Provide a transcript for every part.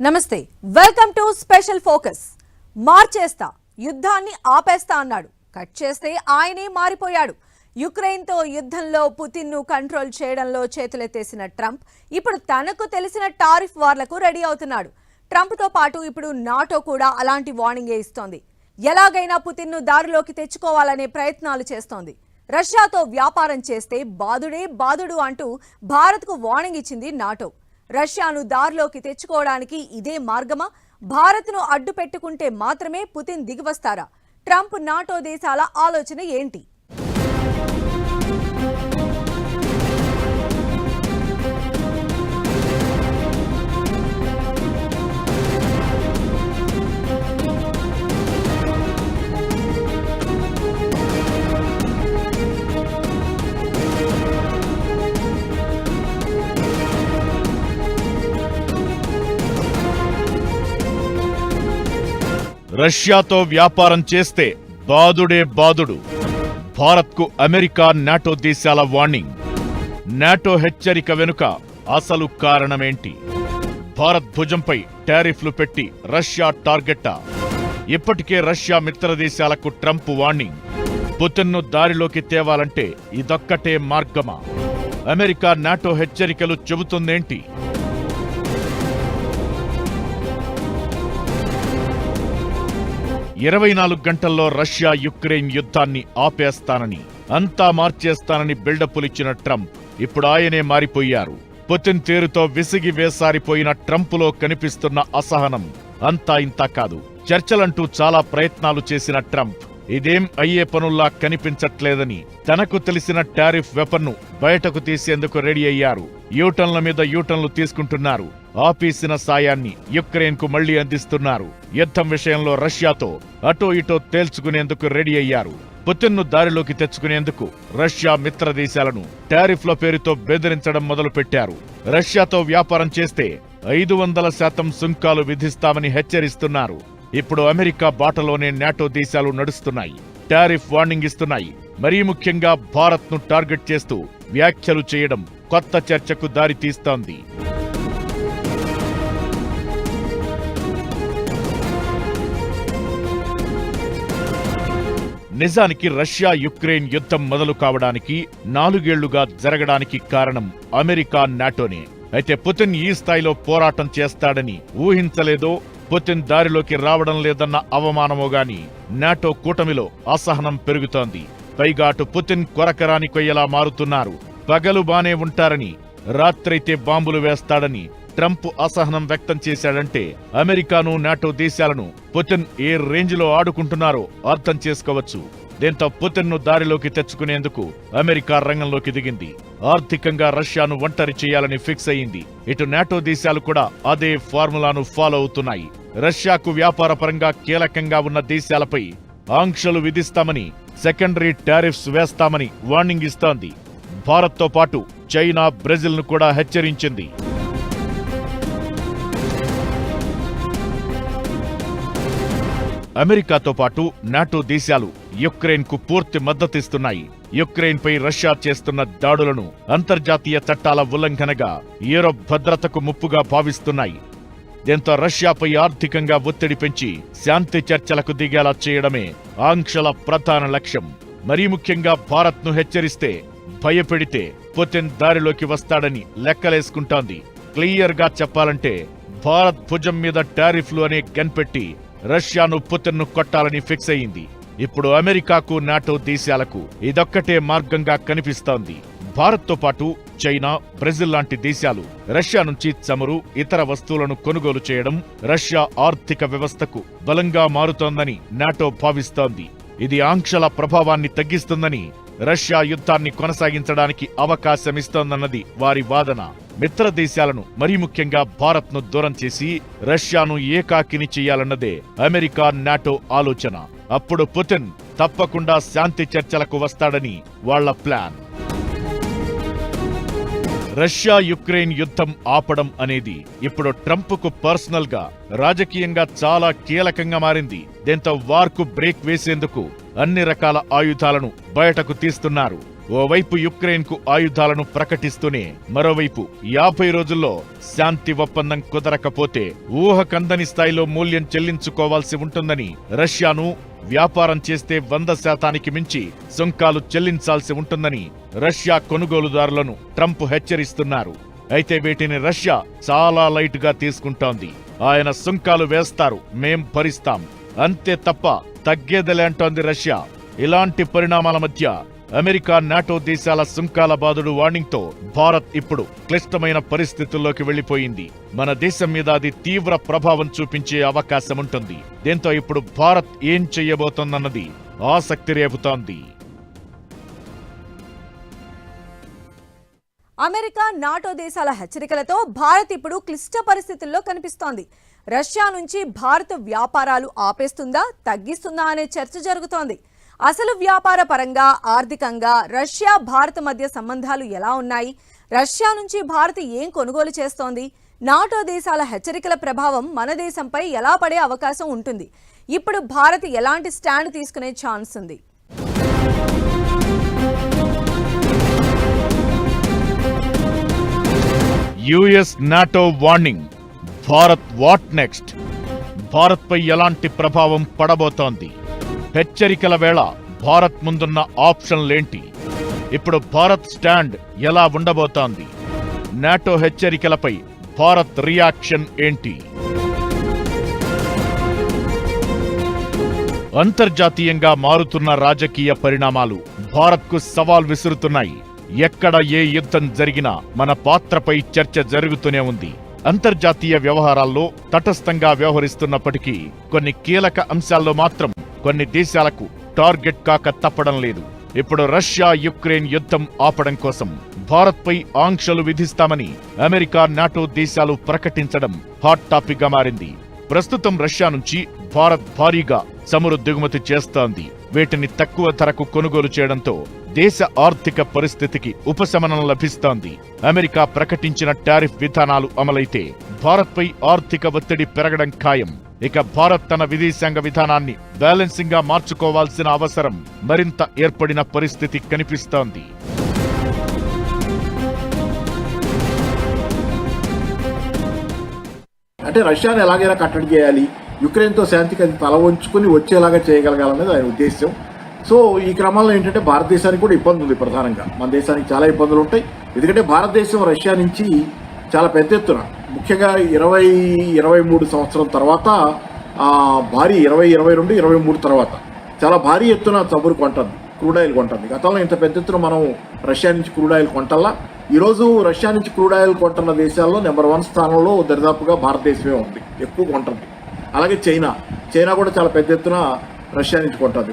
నమస్తే welcome to special focus. మార్చేస్తా యుద్ధాన్ని ఆపేస్తా అన్నాడు. కట్ చేస్తే ఆయనే మారిపోయాడు. యుక్రెయిన్తో యుద్ధంలో పుతిన్ను కంట్రోల్ చేయడంలో చేతులెత్తేసిన ట్రంప్ ఇప్పుడు తనకు తెలిసిన టారిఫ్ వార్లకు రెడీ అవుతున్నాడు. ట్రంప్తో పాటు ఇప్పుడు నాటో కూడా అలాంటి వార్నింగే ఇస్తోంది. ఎలాగైనా పుతిన్ను దారిలోకి తెచ్చుకోవాలనే ప్రయత్నాలు చేస్తోంది. రష్యాతో వ్యాపారం చేస్తే బాదుడే బాదుడు అంటూ భారత్కు వార్నింగ్ ఇచ్చింది నాటో. రష్యాను దారిలోకి తెచ్చుకోవడానికి ఇదే మార్గమా? భారత్ను అడ్డు పెట్టుకుంటే మాత్రమే పుతిన్ దిగివస్తారా ట్రంప్ నాటో దేశాల ఆలోచన ఏంటి? రష్యాతో వ్యాపారం చేస్తే బాదుడే బాదుడు. భారత్కు అమెరికా నాటో దేశాల వార్నింగ్. నాటో హెచ్చరిక వెనుక అసలు కారణమేంటి? భారత్ భుజంపై టారిఫ్లు పెట్టి రష్యా టార్గెట్టా? ఇప్పటికే రష్యా మిత్ర దేశాలకు ట్రంప్ వార్నింగ్. పుతిన్ను దారిలోకి తేవాలంటే ఇదొక్కటే మార్గమా? అమెరికా నాటో హెచ్చరికలు చెబుతుందేంటి? ఇరవై నాలుగు గంటల్లో రష్యా యుక్రెయిన్ యుద్ధాన్ని ఆపేస్తానని అంతా మార్చేస్తానని బిల్డప్పులిచ్చిన ట్రంప్ ఇప్పుడు ఆయనే మారిపోయారు. పుతిన్ తీరుతో విసిగి వేసారిపోయిన ట్రంపులో కనిపిస్తున్న అసహనం అంతా ఇంతా కాదు. చర్చలంటూ చాలా ప్రయత్నాలు చేసిన ట్రంప్ ఇదేం అయ్యే పనుల్లా కనిపించట్లేదని తనకు తెలిసిన టారిఫ్ వెపన్ను బయటకు తీసేందుకు రెడీ అయ్యారు. యూటన్ల మీద యూటన్లు తీసుకుంటున్నారు. ఆపేసిన సాయాన్ని యుక్రెయిన్కు మళ్ళీ అందిస్తున్నారు. యుద్ధం విషయంలో రష్యాతో అటో ఇటో తేల్చుకునేందుకు రెడీ అయ్యారు. పుతిన్ను దారిలోకి తెచ్చుకునేందుకు రష్యా మిత్ర దేశాలను టారిఫ్ల పేరుతో బెదిరించడం మొదలుపెట్టారు. రష్యాతో వ్యాపారం చేస్తే ఐదు వందల శాతం సుంకాలు విధిస్తామని హెచ్చరిస్తున్నారు. ఇప్పుడు అమెరికా బాటలోనే నాటో దేశాలు నడుస్తున్నాయి. టారిఫ్ వార్నింగ్ ఇస్తున్నాయి. మరీ ముఖ్యంగా భారత్ను టార్గెట్ చేస్తూ వ్యాఖ్యలు చేయడం కొత్త చర్చకు దారి తీస్తోంది. నిజానికి రష్యా యుక్రెయిన్ యుద్ధం మొదలు కావడానికి నాలుగేళ్ళుగా జరగడానికి కారణం అమెరికా నాటోనే. అయితే పుతిన్ ఈ స్థాయిలో పోరాటం చేస్తాడని ఊహించలేదో పుతిన్ దారిలోకి రావడం లేదన్న అవమానమో గాని నాటో కూటమిలో అసహనం పెరుగుతోంది. పైగా అటు పుతిన్ కొరకరాని కొయ్యలా మారుతున్నారు. పగలు బానే ఉంటారని రాత్రైతే బాంబులు వేస్తాడని ట్రంప్ అసహనం వ్యక్తం చేశాడంటే అమెరికాను నాటో దేశాలను పుతిన్ ఏ రేంజ్లో ఆడుకుంటున్నారో అర్థం చేసుకోవచ్చు. దీంతో పుతిన్ను దారిలోకి తెచ్చుకునేందుకు అమెరికా రంగంలోకి దిగింది. ఆర్థికంగా రష్యాను ఒంటరి చేయాలని ఫిక్స్ అయింది. ఇటు నాటో దేశాలు కూడా అదే ఫార్ములాను ఫాలో అవుతున్నాయి. రష్యాకు వ్యాపార పరంగా కీలకంగా ఉన్న దేశాలపై ఆంక్షలు విధిస్తామని సెకండరీ టారిఫ్స్ వేస్తామని వార్నింగ్ ఇస్తోంది. భారత్తో పాటు చైనా బ్రెజిల్ను కూడా హెచ్చరించింది. అమెరికాతో పాటు నాటో దేశాలు యుక్రెయిన్కు పూర్తి మద్దతిస్తున్నాయి. యుక్రెయిన్పై రష్యా చేస్తున్న దాడులను అంతర్జాతీయ చట్టాల ఉల్లంఘనగా యూరోప్ భద్రతకు ముప్పుగా భావిస్తున్నాయి. దీంతో రష్యాపై ఆర్థికంగా ఒత్తిడి పెంచి శాంతి చర్చలకు దిగేలా చేయడమే ఆంక్షల ప్రధాన లక్ష్యం. మరీ ముఖ్యంగా భారత్ను హెచ్చరిస్తే భయపెడితే పుతిన్ దారిలోకి వస్తాడని లెక్కలేసుకుంటోంది. క్లియర్గా చెప్పాలంటే భారత్ భుజం మీద టారిఫ్లు అనే కనిపెట్టి రష్యాను పుతిన్ను కొట్టాలని ఫిక్స్ అయింది. ఇప్పుడు అమెరికాకు నాటో దేశాలకు ఇదొక్కటే మార్గంగా కనిపిస్తోంది. భారత్తో పాటు చైనా బ్రెజిల్ లాంటి దేశాలు రష్యా నుంచి చమురు ఇతర వస్తువులను కొనుగోలు చేయడం రష్యా ఆర్థిక వ్యవస్థకు బలంగా మారుతోందని నాటో భావిస్తోంది. ఇది ఆంక్షల ప్రభావాన్ని తగ్గిస్తుందని రష్యా యుద్ధాన్ని కొనసాగించడానికి అవకాశమిస్తోందన్నది వారి వాదన. మిత్ర దేశాలను మరీ ముఖ్యంగా భారత్ను దూరం చేసి రష్యాను ఏకాకిని చేయాలన్నదే అమెరికా నాటో ఆలోచన. అప్పుడు పుతిన్ తప్పకుండా శాంతి చర్చలకు వస్తాడని వాళ్ళ ప్లాన్. రష్యా యుక్రెయిన్ యుద్ధం ఆపడం అనేది ఇప్పుడు ట్రంప్కు పర్సనల్గా రాజకీయంగా చాలా కీలకంగా మారింది. దీంతో వార్కు బ్రేక్ వేసేందుకు అన్ని రకాల ఆయుధాలను బయటకు తీస్తున్నారు. ఓవైపు యుక్రెయిన్కు ఆయుధాలను ప్రకటిస్తూనే మరోవైపు యాభై రోజుల్లో శాంతి ఒప్పందం కుదరకపోతే ఊహకందని స్థాయిలో మూల్యం చెల్లించుకోవాల్సి ఉంటుందని రష్యాను వ్యాపారం చేస్తే వంద శాతానికి మించి సుంకాలు చెల్లించాల్సి ఉంటుందని రష్యా కొనుగోలుదారులను ట్రంప్ హెచ్చరిస్తున్నారు. అయితే వీటిని రష్యా చాలా లైట్గా తీసుకుంటోంది. ఆయన సుంకాలు వేస్తారు మేం భరిస్తాం. అంతే తప్ప తగ్గేదలేంటోంది రష్యా. ఇలాంటి పరిణామాల మధ్య అమెరికా నాటో దేశాల సుంకాల బాదుడు వార్నింగ్తో భారత్ ఇప్పుడు క్లిష్టమైన పరిస్థితుల్లోకి వెళ్ళిపోయింది మన దేశం మీద అది తీవ్ర ప్రభావం చూపించే అవకాశం ఉంటుంది దీంతో ఇప్పుడు భారత్ ఏం చెయ్యబోతోందన్నది ఆసక్తి రేపుతోంది. అమెరికా నాటో దేశాల హెచ్చరికలతో భారత్ ఇప్పుడు క్లిష్ట పరిస్థితుల్లో కనిపిస్తోంది. రష్యా నుంచి భారత్ వ్యాపారాలు ఆపేస్తుందా తగ్గిస్తుందా అనే చర్చ జరుగుతోంది. అసలు వ్యాపార పరంగా ఆర్థికంగా రష్యా భారత్ మధ్య సంబంధాలు ఎలా ఉన్నాయి? రష్యా నుంచి భారత్ ఏం కొనుగోలు చేస్తోంది? నాటో దేశాల హెచ్చరికల ప్రభావం మన దేశంపై ఎలా పడే అవకాశం ఉంటుంది? ఇప్పుడు భారత్ ఎలాంటి స్టాండ్ తీసుకునే ఛాన్స్ ఉంది? US NATO warning. Bharat what next? భారత్పై ఎలాంటి ప్రభావం పడబోతోంది? హెచ్చరికల వేళ భారత్ ముందున్న ఆప్షన్లేంటి? ఇప్పుడు భారత్ స్టాండ్ ఎలా ఉండబోతోంది? నాటో హెచ్చరికలపై భారత్ రియాక్షన్ ఏంటి? అంతర్జాతీయంగా మారుతున్న రాజకీయ పరిణామాలు భారత్కు సవాల్ విసురుతున్నాయి. ఎక్కడ ఏ యుద్ధం జరిగినా మన పాత్రపై చర్చ జరుగుతూనే ఉంది. అంతర్జాతీయ వ్యవహారాల్లో తటస్థంగా వ్యవహరిస్తున్నప్పటికీ కొన్ని కీలక అంశాల్లో మాత్రం కొన్ని దేశాలకు టార్గెట్ కాక తప్పడం లేదు. ఇప్పుడు రష్యా యుక్రెయిన్ యుద్ధం ఆపడం కోసం భారత్పై ఆంక్షలు విధిస్తామని అమెరికా నాటో దేశాలు ప్రకటించడం హాట్ టాపిక్గా మారింది. ప్రస్తుతం రష్యా నుంచి భారత్ భారీగా చమురు దిగుమతి చేస్తోంది. వీటిని తక్కువ ధరకు కొనుగోలు చేయడంతో దేశ ఆర్థిక పరిస్థితికి ఉపశమనం లభిస్తోంది. అమెరికా ప్రకటించిన టారిఫ్ విధానాలు అమలైతే భారత్పై ఆర్థిక ఒత్తిడి పెరగడం ఖాయం. ఇక భారత్ తన విదేశాంగ విధానాన్ని బ్యాలెన్సింగ్గా మార్చుకోవాల్సిన అవసరం మరింత ఏర్పడిన పరిస్థితి కనిపిస్తోంది. అంటే రష్యాని ఎలాగైనా కట్టడి చేయాలి యుక్రెయిన్తో శాంతికి అది తల వంచుకొని వచ్చేలాగా చేయగలగాలనేది ఆయన ఉద్దేశం సో ఈ క్రమంలో ఏంటంటే భారతదేశానికి కూడా ఇబ్బంది ఉంది ప్రధానంగా. మన దేశానికి చాలా ఇబ్బందులు ఉంటాయి. ఎందుకంటే భారతదేశం రష్యా నుంచి చాలా పెద్ద ఎత్తున. ముఖ్యంగా ఇరవై ఇరవై మూడు సంవత్సరం తర్వాత భారీ ఇరవై ఇరవై రెండు ఇరవై మూడు తర్వాత చాలా భారీ ఎత్తున చమురు కొంటుంది క్రూడ్ ఆయిల్ కొంటుంది. గతంలో ఇంత పెద్ద ఎత్తున మనం రష్యా నుంచి క్రూడ్ ఆయిల్ కొంటల్లా. ఈరోజు రష్యా నుంచి క్రూడ్ ఆయిల్ కొంటున్న దేశాల్లో నెంబర్ వన్ స్థానంలో దరిదాపుగా భారతదేశమే ఉంది ఎక్కువ కొంటుంది. అలాగే చైనా. చైనా కూడా చాలా పెద్ద ఎత్తున రష్యా నుంచి కొంటుంది.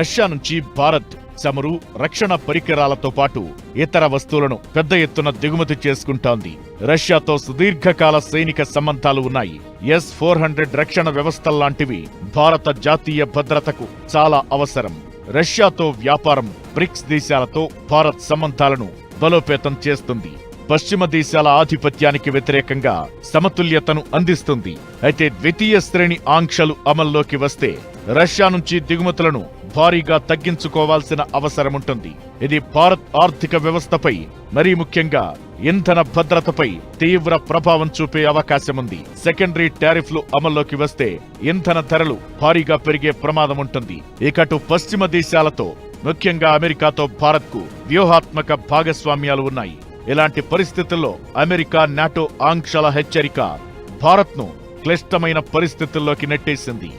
రష్యా నుంచి భారత్ చమురు రక్షణ పరికరాలతో పాటు ఇతర వస్తువులను పెద్ద ఎత్తున దిగుమతి చేసుకుంటోంది. రష్యాతో సుదీర్ఘకాల సైనిక సంబంధాలు ఉన్నాయి. ఎస్ ఫోర్ హండ్రెడ్ రక్షణ వ్యవస్థల్లాంటివి భారత జాతీయ భద్రతకు చాలా అవసరం. రష్యాతో వ్యాపారం బ్రిక్స్ దేశాలతో భారత్ సంబంధాలను బలోపేతం చేస్తుంది. పశ్చిమ దేశాల ఆధిపత్యానికి వ్యతిరేకంగా సమతుల్యతను అందిస్తుంది. అయితే ద్వితీయ శ్రేణి ఆంక్షలు అమల్లోకి వస్తే రష్యా నుంచి దిగుమతులను భారీగా తగ్గించుకోవాల్సిన అవసరముంటుంది. ఇది భారత్ ఆర్థిక వ్యవస్థపై మరీ ముఖ్యంగా ఇంధన భద్రతపై తీవ్ర ప్రభావం చూపే అవకాశముంది. సెకండరీ టారిఫ్లు అమల్లోకి వస్తే ఇంధన ధరలు భారీగా పెరిగే ప్రమాదం ఉంటుంది ఇకటు పశ్చిమ దేశాలతో ముఖ్యంగా అమెరికాతో భారత్కు వ్యూహాత్మక భాగస్వామ్యాలు ఉన్నాయి. ఇలాంటి పరిస్థితుల్లో అమెరికా నాటో ఆంక్షల హెచ్చరిక భారత్ను క్లిష్టమైన పరిస్థితుల్లోకి నెట్టేసింది.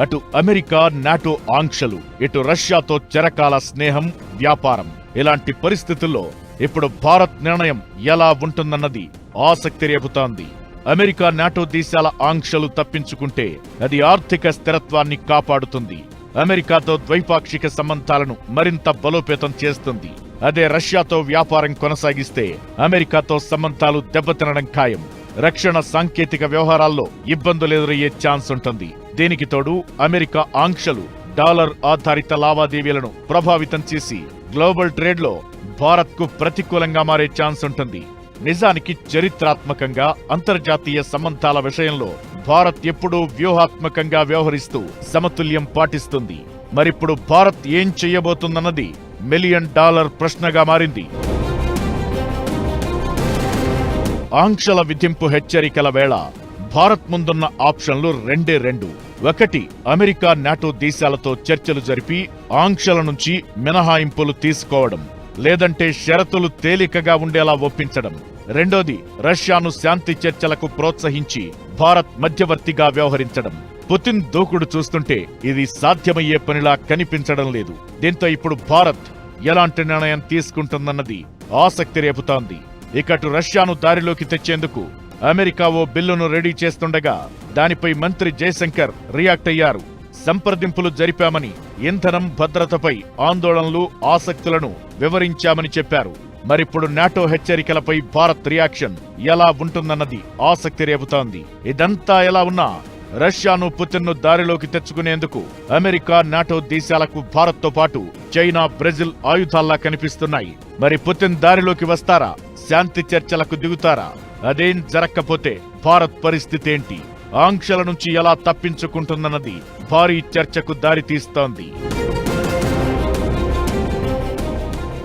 అటు అమెరికా నాటో ఆంక్షలు ఇటు రష్యాతో చెరకాల స్నేహం వ్యాపారం. ఇలాంటి పరిస్థితుల్లో ఇప్పుడు భారత్ నిర్ణయం ఎలా ఉంటుందన్నది ఆసక్తి రేపుతోంది. అమెరికా నాటో దేశాల ఆంక్షలు తప్పించుకుంటే అది ఆర్థిక స్థిరత్వాన్ని కాపాడుతుంది. అమెరికాతో ద్వైపాక్షిక సంబంధాలను మరింత బలోపేతం చేస్తుంది. అదే రష్యాతో వ్యాపారం కొనసాగిస్తే అమెరికాతో సంబంధాలు దెబ్బతినడం ఖాయం. రక్షణ సాంకేతిక వ్యవహారాల్లో ఇబ్బందులు ఎదురయ్యే ఛాన్స్ ఉంటుంది. దీనికి తోడు అమెరికా ఆంక్షలు డాలర్ ఆధారిత లావాదేవీలను ప్రభావితం చేసి గ్లోబల్ ట్రేడ్లో భారత్కు ప్రతికూలంగా మారే ఛాన్స్ ఉంటుంది. నిజానికి చరిత్రాత్మకంగా అంతర్జాతీయ సంబంధాల విషయంలో భారత్ ఎప్పుడూ వ్యూహాత్మకంగా వ్యవహరిస్తూ సమతుల్యం పాటిస్తుంది. మరిప్పుడు భారత్ ఏం చెయ్యబోతుందన్నది మిలియన్ డాలర్ ప్రశ్నగా మారింది. ఆంక్షల విధింపు హెచ్చరికల వేళ భారత్ ముందున్న ఆప్షన్లు రెండే రెండు. ఒకటి అమెరికా నాటో దేశాలతో చర్చలు జరిపి ఆంక్షల నుంచి మినహాయింపులు తీసుకోవడం లేదంటే షరతులు తేలికగా ఉండేలా ఒప్పించడం. రెండోది రష్యాను శాంతి చర్చలకు ప్రోత్సహించి భారత్ మధ్యవర్తిగా వ్యవహరించడం. పుతిన్ దూకుడు చూస్తుంటే ఇది సాధ్యమయ్యే పనిలా కనిపించడం లేదు. దీంతో ఇప్పుడు భారత్ ఎలాంటి నిర్ణయం తీసుకుంటుందన్నది ఆసక్తి రేపుతోంది. ఇకటు రష్యాను దారిలోకి తెచ్చేందుకు అమెరికా ఓ బిల్లును రెడీ చేస్తుండగా దానిపై మంత్రి జయశంకర్ రియాక్ట్ అయ్యారు. సంప్రదింపులు జరిపామని ఇంధనం భద్రతపై ఆందోళనలు ఆసక్తులను వివరించామని చెప్పారు. మరిప్పుడు నాటో హెచ్చరికలపై భారత్ రియాక్షన్ ఎలా ఉంటుందన్నది ఆసక్తి రేపుతోంది. ఇదంతా ఎలా ఉన్నా రష్యాను పుతిన్ను దారిలోకి తెచ్చుకునేందుకు అమెరికా నాటో దేశాలకు భారత్తో పాటు చైనా బ్రెజిల్ ఆయుధాల్లా కనిపిస్తున్నాయి. మరి పుతిన్ దారిలోకి వస్తారా? శాంతి చర్చలకు దిగుతారా? అదేం జరక్కపోతే భారత్ పరిస్థితి ఏంటి? ఆంక్షల నుంచి ఎలా తప్పించుకుంటుందన్నది భారీ చర్చకు దారితీస్తోంది.